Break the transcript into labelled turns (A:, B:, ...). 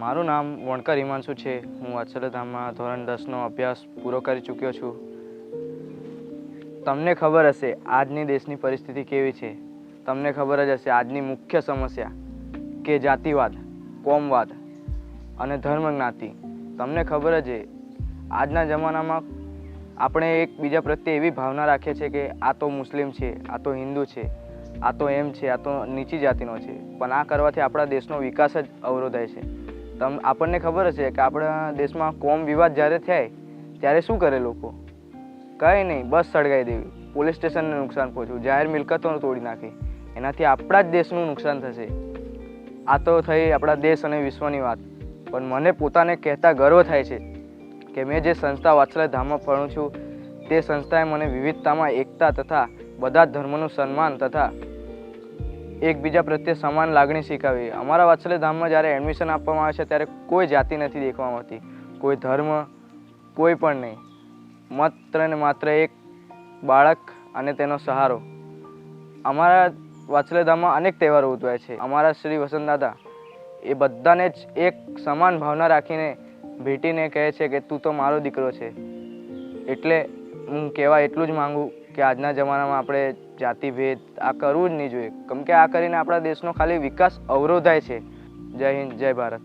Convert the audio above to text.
A: મારું નામ વણકર હિમાંશુ છે. હું અક્ષરધામમાં ધોરણ દસનો અભ્યાસ પૂરો કરી ચૂક્યો છું. તમને ખબર હશે આજની દેશની પરિસ્થિતિ કેવી છે. તમને ખબર જ હશે આજની મુખ્ય સમસ્યા કે જાતિવાદ, કોમવાદ અને ધર્મ જ્ઞાતિ તમને ખબર જ આજના જમાનામાં આપણે એકબીજા પ્રત્યે એવી ભાવના રાખીએ છીએ કે આ તો મુસ્લિમ છે, આ તો હિન્દુ છે, આ તો એમ છે, આ તો નીચી જાતિનો છે. પણ આ કરવાથી આપણા દેશનો વિકાસ જ અવરોધાય છે. આપણને ખબર હશે કે આપણા દેશમાં કોમ વિવાદ જ્યારે થાય, ત્યારે શું કરે લોકો? કંઈ નહીં, બસ સળગાવી દેવી. પોલીસ સ્ટેશનને નુકસાન પહોંચવું જાહેર મિલકતોને તોડી નાખી. એનાથી આપણા જ દેશનું નુકસાન થશે. આ તો થઈ આપણા દેશ અને વિશ્વની વાત. પણ મને પોતાને કહેતા ગર્વ થાય છે કે મેં જે સંસ્થા વાત્સલ્ય ધામમાં ભણું છું, તે સંસ્થાએ મને વિવિધતામાં એકતા તથા બધા ધર્મોનું સન્માન તથા એકબીજા પ્રત્યે સમાન લાગણી શીખવી. અમારા વાત્સલ્ય ધામમાં જ્યારે એડમિશન આપવામાં આવે છે, ત્યારે કોઈ જાતિ નથી દેખવામાં આવતી. કોઈ ધર્મ, કોઈ પણ નહીં. માત્ર ને માત્ર એક બાળક અને તેનો સહારો. અમારા વાત્સલ્ય ધામમાં અનેક તહેવારો ઉજવાય છે. અમારા શ્રી વસંત દાદા એ બધાને જ એક સમાન ભાવના રાખીને ભેટીને કહે છે કે, તું તો મારો દીકરો છે. એટલે હું કહેવા એટલું જ માંગુ કે આજના જમાનામાં આપણે જાતિભેદ આ કરવું જ નહીં જોઈએ. કેમ કે આ કરીને આપણા દેશનો ખાલી વિકાસ અવરોધાય છે. જય હિન્દ, જય ભારત.